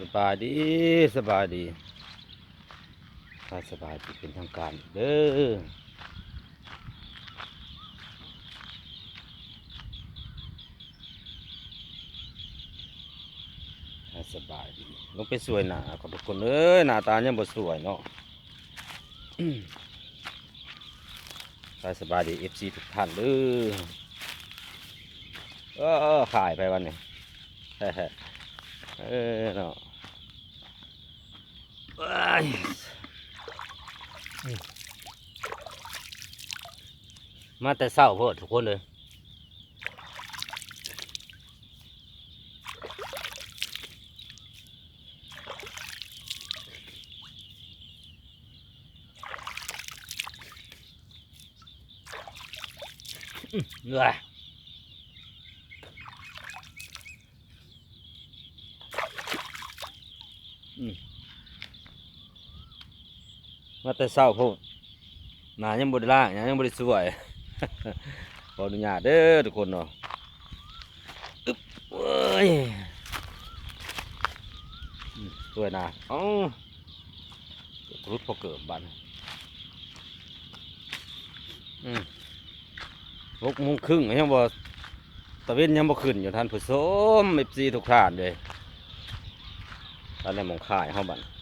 สบายดีสบายดีถ้าสบายดีเป็นทางการเด้อสบายดีลงไปสวยหนาขอบคุณเอ้ยหน้าตายังบ่สวยเนาะถ้าสบายดีเอฟซีทุกท่านเด้อเออเออขายไปวันนี้เออเนาะ มาแต่เศร้าโพดทุกคนเลยเหนื่อย มาแต่เศร้าพูดหนายังบไดล่างยังบไดสวย ขออนุญาตเด้อทุกคนเนาะอึ๊บเว้ยสวยนะอ้ารุดพอเกิดบันอืมหกโมงครึ่งยังบ่ตะเวนยังบ่ขึ้นอยู่ท่านผู้ชมเอฟซีทุกท่านเลยตอนนี้มองข่ายเฮาบัดนี่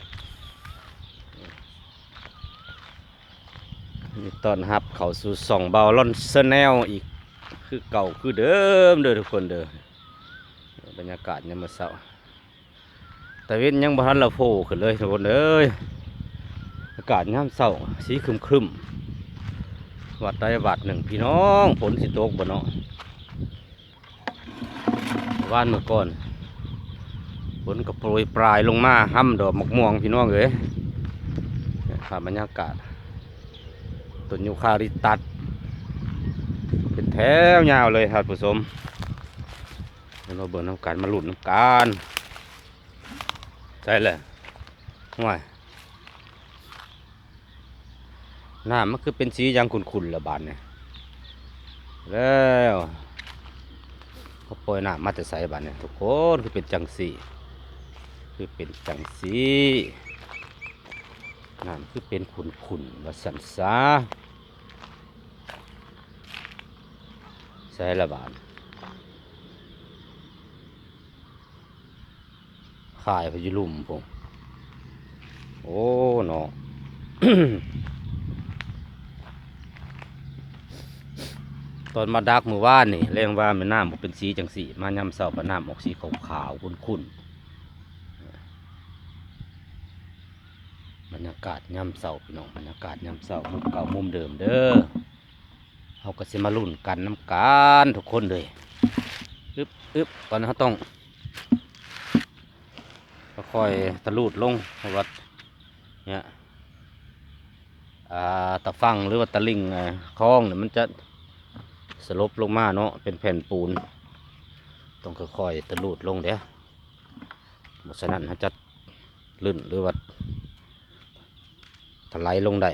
ตอนรับเขาสู่ส่องเบาลอนเซแนลอีกคือเก่าคือเดิมเด้อทุกคนเด้อบรรยากาศยามมื้อเช้าตะเวนยังบ่ทันละโผล่ขึ้นเลยทุกคนเอ้ยอากาศยามเช้าสีครึมๆวัดใดวัดหนึ่งพี่น้องฝนสิตกบ่เนาะว่านเมื่อก่อนฝนก็โปรยปลายลงมาห้ำดอกมะม่วงพี่น้องเอ้ยเนี่ยภาพบรรยากาศ ต้นยูคาริตัสเป็นแถวยาวเลยครับผู้ชมเราเบิ่งน้ำกันมาหลุดน้ำกันใช่เลยห่วยน้ำมันคือเป็นสียังขุ่นๆละบาดเนี่ยแล้วเขาปล่อยน้ำมาแต่ใส่บาดเนี่ยทุกคนคือเป็นจังสีคือเป็นจังสี น้ำคือเป็นขุ่นๆว่าสันซาใส่ละบาดขายไปอยุลุ่มผมโอ้เนาะตอนมาดักมือว่านนี่เรียกว่ามันน้ำมันเป็นสีจังสีมายำเสาปน้ำออกสีขาวขาวๆขุ่นๆ บรรยากาศยำเสาพี่น้องบรรยากาศยำเสามุมเก่ามุมเดิมเด้อเขาก็สิมาลุ่นกันน้ำกันทุกคนเลยอึบอึบตอนนั้เขาต้องค่อยตะลูดลงเพราะว่าเนี่ยอ่าตะฟังหรือว่าตะลิงคลองเนี่ยมันจะสลบลงมาเนาะเป็นแผ่นปูน ต้องค่อยๆตะลูดลงเดี๋ยวบฉะนั้นเขาจะลื่นหรือว่า ถลายลงได้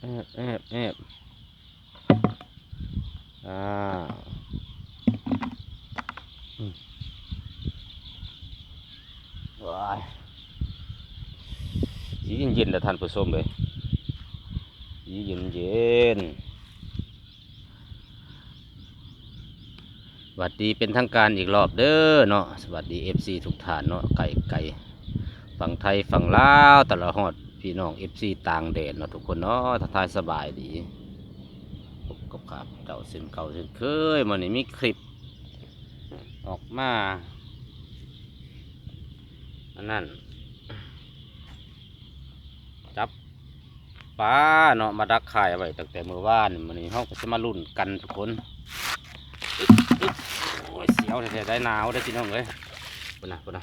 แอบแอบแอบอ่าว้ายสีเย็นๆแล้วท่านผู้ชมเลยสีเย็นเย็น วัสดีเป็นทางการอีกรอบเด้อเนาะสวัสดีเอฟซีทุกท่านเนาะไก่ไก่ฝั่งไทยฝั่งลาวตลอดฮอดพี่น้องเอฟซีต่างแดนเนาะทุกคนเนาะทักทายสบายดีพบกับครับเก่าเส้นเก่าเส้นเคยมันนี้มีคลิป ออกมาอันนั้นจับปลาเนาะมาดักขายไว้ตั้งแต่เมื่อวานมันนี้เขาก็จะมาลุ่นกันทุกคน ยเสียวแท้ๆได้หนาวได้พี่น้องเอ้ยปุ่นนะปุ่นนะ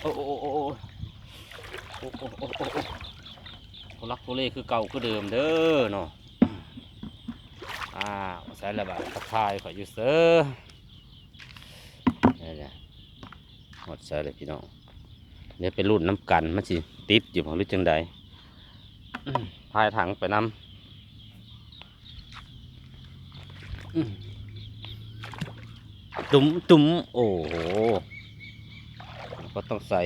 โอ้โอ้โอ้โอ้โอ้โอ้โอ้โอ้ตัวรักตัวเล่คือเก่าคือเดิมเด้อเนาะอ่าใส่ระบาดตะไคร้ข่อยอยู่เซ้อนี่นหมดใส่เลยพี่น้องเดี๋ยวไปรุ่นน้ำกันมันสิติดอยู่ของหรือจังใดพายถังไปน้ำ ตุ้มตุ้มโอ้โหก็ต้องใส่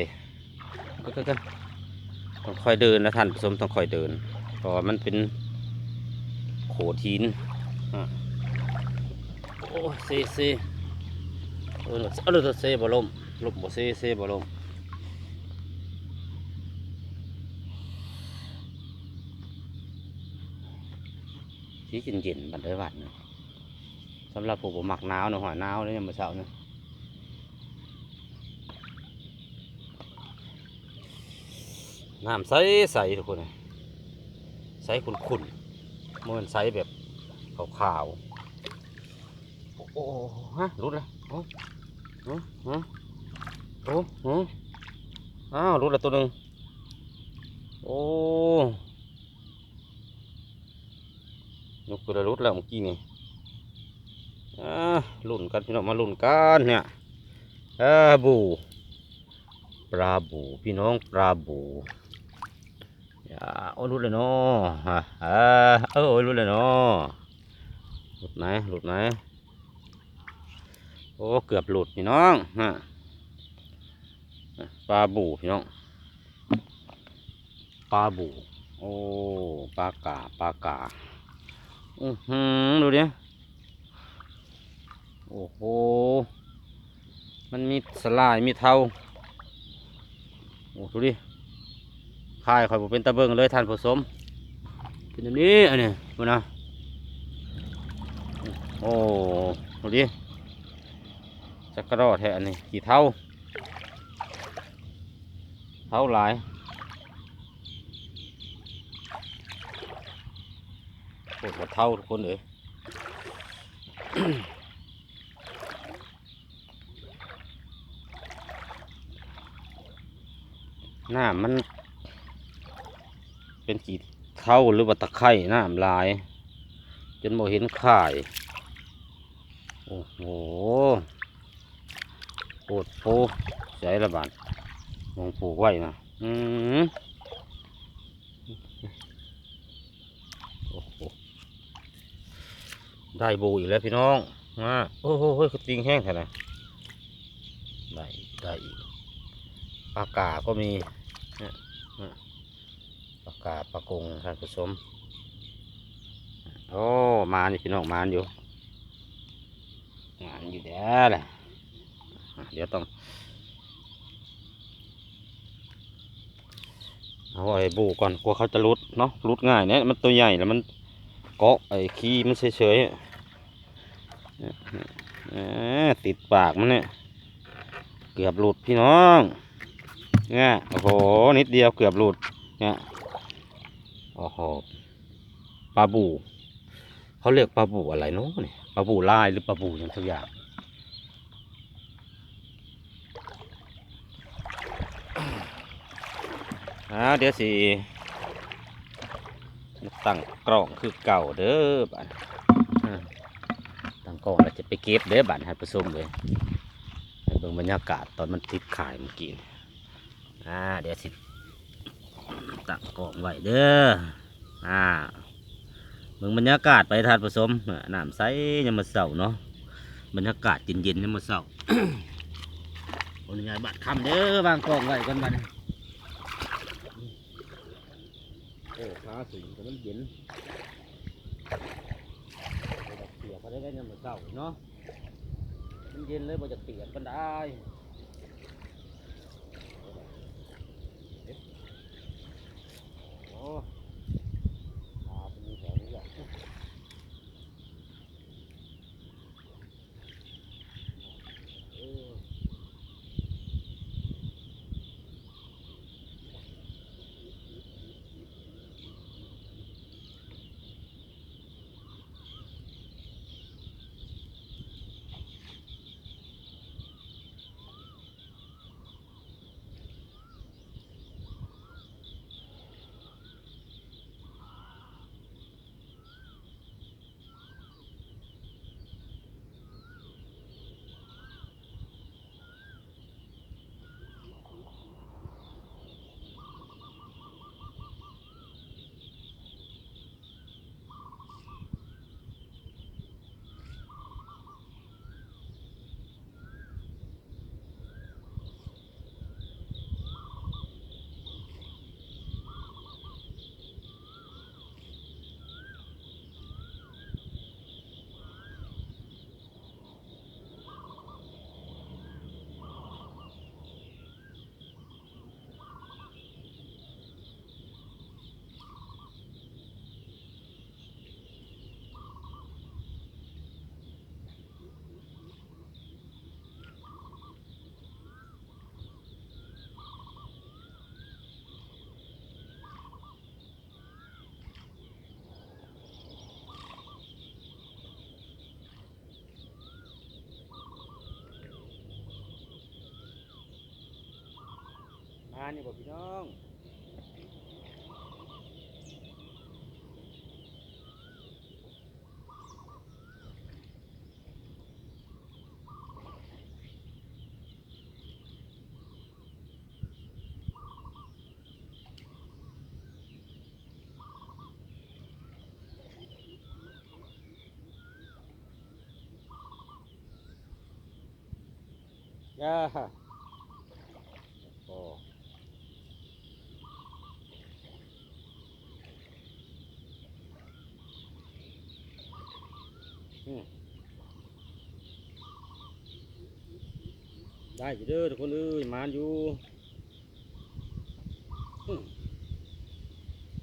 ก็ก็ก็ต้องคอยเดินนะท่านผู้ชมต้องคอยเดินเพราะมันเป็นโขดหินโอ้เซเซเออเอาเลยเซบ่ลมลมบ่เซเซบ่ลมสีเย็นๆบันไดวัดเนาะ สำหรับผู้บ่มักหนาวนะหัวหนาวเลยยามมื้อเช้าเนะน้ำใสใสทุกคนเลยใสขุ่นๆมันใสแบบขาวๆโอ้โอ้ฮะรุดละโอ้โอ้โอ้โอ้อ้อ้าวรุดละตัวหนึ่งโอ้ยกตัวละรุดแล้วเมื่อกี้นี่ ลุ่นกันพี่น้องมาลุ่นกันเนี่ยปลาบูปลาบูพี่น้องปลาบูอย่าโอ้รู้เลยเนาะฮะอ่าเออโอ้รู้เลยเนาะหลุดไหนหลุดไหนโอ้เกือบหลุดพี่น้องฮะปลาบูพี่น้องปลาบูโอ้ปลากาปลากาอือหือดูดิ โอ้โห มันมีสลายมีเทาโอ้ดูดิคายคอยผมเป็นตะเบิงเลยทานผู้ชมเป็นแบบนี้อันนี้ดูนะ โอ้ดูดิจักรรอดแท้อันนี้กี่เท่า เท่าหลายโคตรว่าเท่าทุกคนเลย น้ามัน เป็นกีเท่าหรือว่าตะไคร่น้ำลาย จนโมเห็นข่าย โอ้โหโคตรโพใจระบาดมองผูกไว้นะอืมโอ้โหได้บูอีกแล้วพี่น้องมาโอ้โหเฮ้ยติงแห้งแค่ไหนได้ได้อีกปากาก็มี ปลากาปลากงท่านผู้ชมโอ้มานี่พี่น้องมานอยู่มานอยู่เด้อแหละอะเดี๋ยวต้องเอาไอ้บูก่อนกลัวเขาจะรุดเนาะรุดง่ายเนี่ยมันตัวใหญ่แล้วมันเกาะไอ้ขี้มันเฉยๆเนี่ยติดปากมันเนี่ยเกือบหลุดพี่น้อง เนี่ยโอ้โหนิดเดียวเกือบหลุดเนี่ยโอ้โหปลาบูเขาเรียกปลาบูอะไรเนาะนี่ปลาบูลายหรือปลาบูอย่างสักอย่างอาเดี๋ยวสิตั้งกล้องคือเก่าเด้อบ้านตั้งกล้องแล้วจะไปเก็บเด้อบ้านให้ผสมเลยเบิ่งบรรยากาศตอนมันติดขายเมื่อกี้ อ่าเดี๋ยวสิตั้งกองไว้เด้ออ่าเมืองบรรยากาศไปทานผสมน้ำใสยามมาเสาเนาะบรรยากาศเย็นๆยามมาเสาคนยายบัดคำเด้อวางกองไว้ก่อนบัดนี้โอ้าสูงแต่มันเย็นเปียกก็ได้ได้ยามมาเสาเนาะมันเย็นเลยบ่จะเปียกกันได้ โนี่บ่พี่น้องย่าโอ้ ได้อยู่เด้อทุกคนเอ้ยมานอยู่อื้อ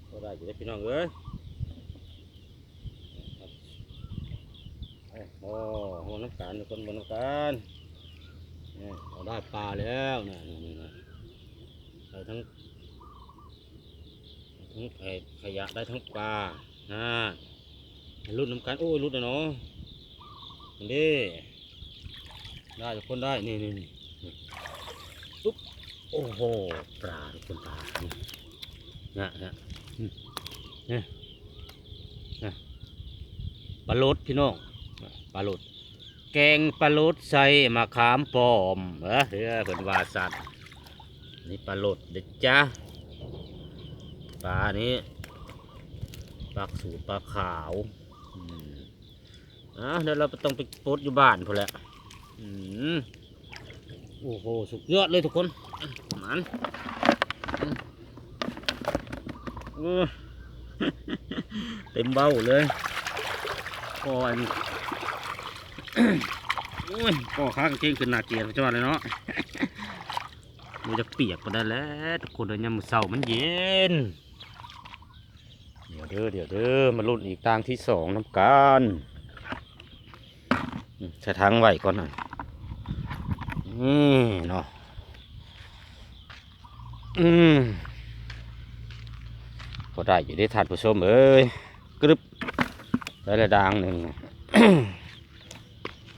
ก็ได้อยู่ได้พี่น้องเอ้ยโอ้โหน้ำกันทุกคนบนน้ำกันนี่เราได้ปลาแล้วนะนี่นี่นะได้ทั้งทั้งไอ้ขยะได้ทั้งปลานะรุดน้ำกันโอ้ยรุดนะเนาะนี่เด้ได้ทุกคนได้นี่นี่นี่ โอ้โห ปลาทุกคนปลาน่ะนะอืมเนี่ยนะปลาโลดพี่น้องปลาโลดแกงปลาโลดใส่มะขามปอมเออเฮ้ยเป็นวาสัตว์นี่ปลาโลดเด็ดจ้าปลานี้ปลาสูปลาขาวอะเดี๋ยวเราต้องไปโพสอยู่บ้านพอแล้วโอ้โห สุดยอดเลยทุกคน มันเต็มเบ้าเลยก่อนโอ้ยก่อข้างเก่งขึ้นหนาเกียร์จังหวะเลยเนาะมันจะเปียกไปได้แล้วทุกคนเดี๋ยวยามมื้อเสาร์มันเย็น เดี๋ยวเด้อเดี๋ยวเด้อมาลุ้นอีกทางที่สองน้ำกันใช้ทางไหวก่อนหน่อยนี่เนาะ อืมพอได้อยู่ได้ทานผู้ชมเอ้ยกรึบได้ละดางหนึ่ง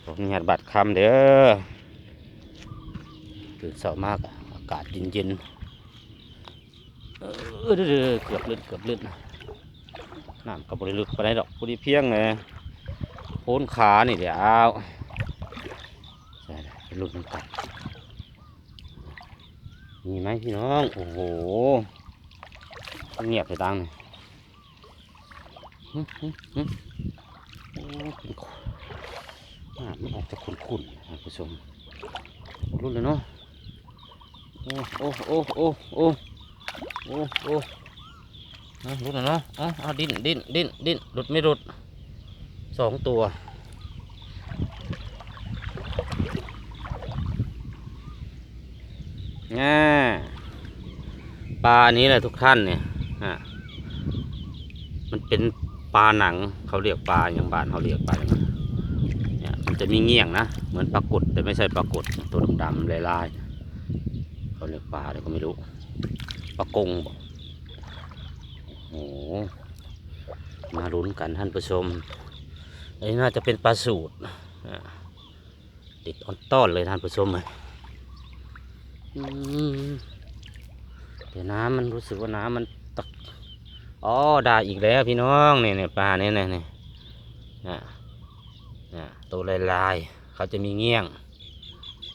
ผมหยัดบัตรคำเด้อตื่นเช้ามากอะอากาศเย็นๆเออเออเกือบลึดเกือบลึดน้ำกับบริลึกไปได้ดอกพอดีเพียงเลยโพ้นขานี่เดี๋ยวใช่ๆไปลุ้นกัน มีไหมพี่น้อง โอ้โห เงียบไปตังเลยหึหึหึโอ้เป็นขอ่ามันออกจากขุ่นๆท่านผู้ชมรุ่นเลยเนาะ โอ้ โอ้ โอ้ โอ้ โอ้ โอ้โอ้รุ่นเลยเนาะอ๋อาดิ้นดิ้นดิ้นดิ้นหลุดไม่หลุดสองตัวง่า ลานี้แหละทุกท่านเนี่ยฮะมันเป็นปลาหนังเขาเรียกปลาอย่างบ้านเขาเรียกปลาเนี่ยมันจะมีเงี้ยงนะเหมือนปลากดแต่ไม่ใช่ปลากดตัวดำๆลายๆเขาเรียกปลาอะไรก็ไม่รู้ปลากงบอกโอ้มาลุ้นกันท่านผู้ชมอันนี้น่าจะเป็นปลาสูตรติดออนต้อนเลยท่านผู้ชมเลย อืมแต่น้ำมันรู้สึกว่าน้ำมันตักอ๋อได้อีกแล้วพี่น้องเนี่ยเนี่ยปลาเนี่ยเนี่ยเนี่ยอะอะตัวลายลายเขาจะมีเงี้ยง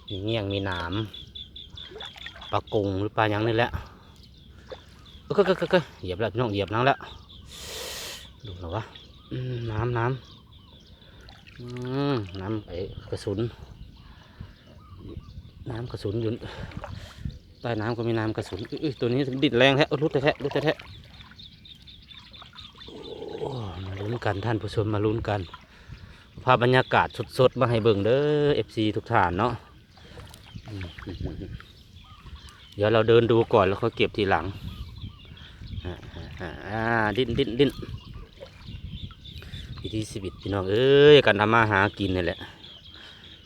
มีเงี้ยงมีหนามปลากุงหรือปลาหยังนี่แหละเอ้ยก็ก็ก็ก็เหยียบแล้วพี่น้องเหยียบน้ำแล้วดูหรอวะน้ำน้ำน้ำไอ้กระสุนน้ำกระสุนอยู่ ใต้น้ำก็มีน้ำกระสุนอตัวนี้ดิดแรงแท้รุดแท้รุดแท้มาลุ้นกันท่านผู้ชมมาลุ้นกัน ภาพบรรยากาศสดๆ มาให้เบิ่งเด้อ FC ทุกท่านเนาะเดี๋ยวเราเดินดูก่อนแล้วเขาเก็บทีหลังอ่าดิ้นดิ้นดิ้นวิธีชีวิตพี่น้องเอ้ยการทำมาหากินนี่แหละ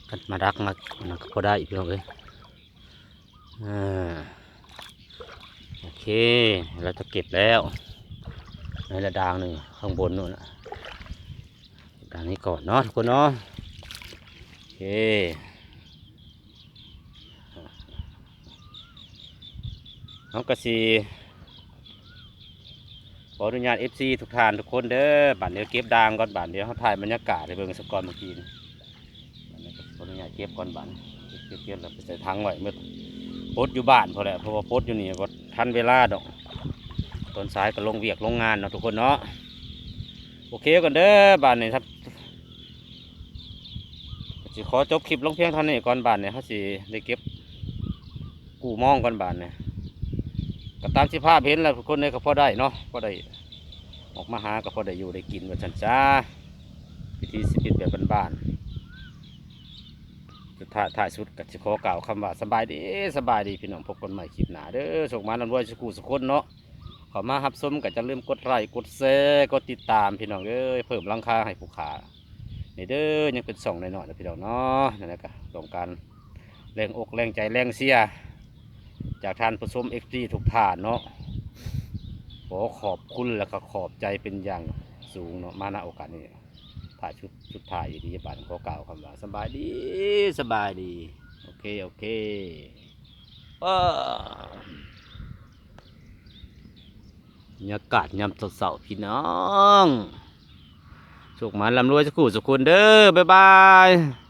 กันมาดักมาก็พอได้อีกพี่น้องเอ้ย อ่าโอเค เราจะเก็บแล้วในระดางหนึ่งข้างบนนู่นนะดางนี้ก่อนเนาะทุกคนเนาะโอเคน้อเขากสีขออนุญาต FC ทุกท่านทุกคนเด้อบัตรเดี๋ยวเก็บดางก่อนบัตรเดี๋ยวเขาถ่ายบรรยากาศให้เบิ่งสกก่อนเมื่อกี้ขออนุญาตเก็บก่อนบัตรเก็บเก็บแล้วไปใส่ถังไว้เมื่อ ปดอยู่บ้านพอแหละเพราะว่าปดอยู่นี่ก็ทันเวลาดอกตอนสายก็ลงเวียกลงงานเนาะทุกคนเนาะโอเคก่อนเด้อบัตรนี่ครับสิขอจบคลิปลงเพียงเท่านี้ก่อนบัตรเนี่ยเขาสิได้เก็บกูมองก่อนบัตรเนี่ยก็ตามที่ภาพเห็นแล้วทุกคนเนี่ยก็พอได้เนาะพอได้ออกมาหาก็พอได้อยู่ได้กินว่าฉันจ้าพิธีสิบิตแบบบ้านๆ สุดท้ายท้ายสุดก็จะขอกล่าวคำว่าสบายดีสบายดีพี่น้องพบกันใหม่คลิปหน้าเด้อส่งมาลำรวยสกูสกคนเนาะขอมาหับส้มก็จะลืมกดไลค์กดแชร์กดติดตามพี่น้องเอ้ยเพิ่มราคาให้ผู้ขานี่เด้อยังเป็นสองหน่อยๆนะพี่น้องเนาะนั่นแหละก็ต้องการแรงอกแรงใจแรงเสีย จากท่านผู้ชมเอ็กซ์ทุกท่านเนาะขอขอบคุณและก็ขอบใจเป็นอย่างสูงเนาะมาณโอกาสนี้าชุดชุดถ่ายอยู่ที่บ้านขอกล่าวคำว่าสบายดีสบายดี โอเค โอเคเออบรรยากาศยามเสาร์พี่น้องสุขมันลำรวยสักคู่สักคนเด้อบ๊ายบาย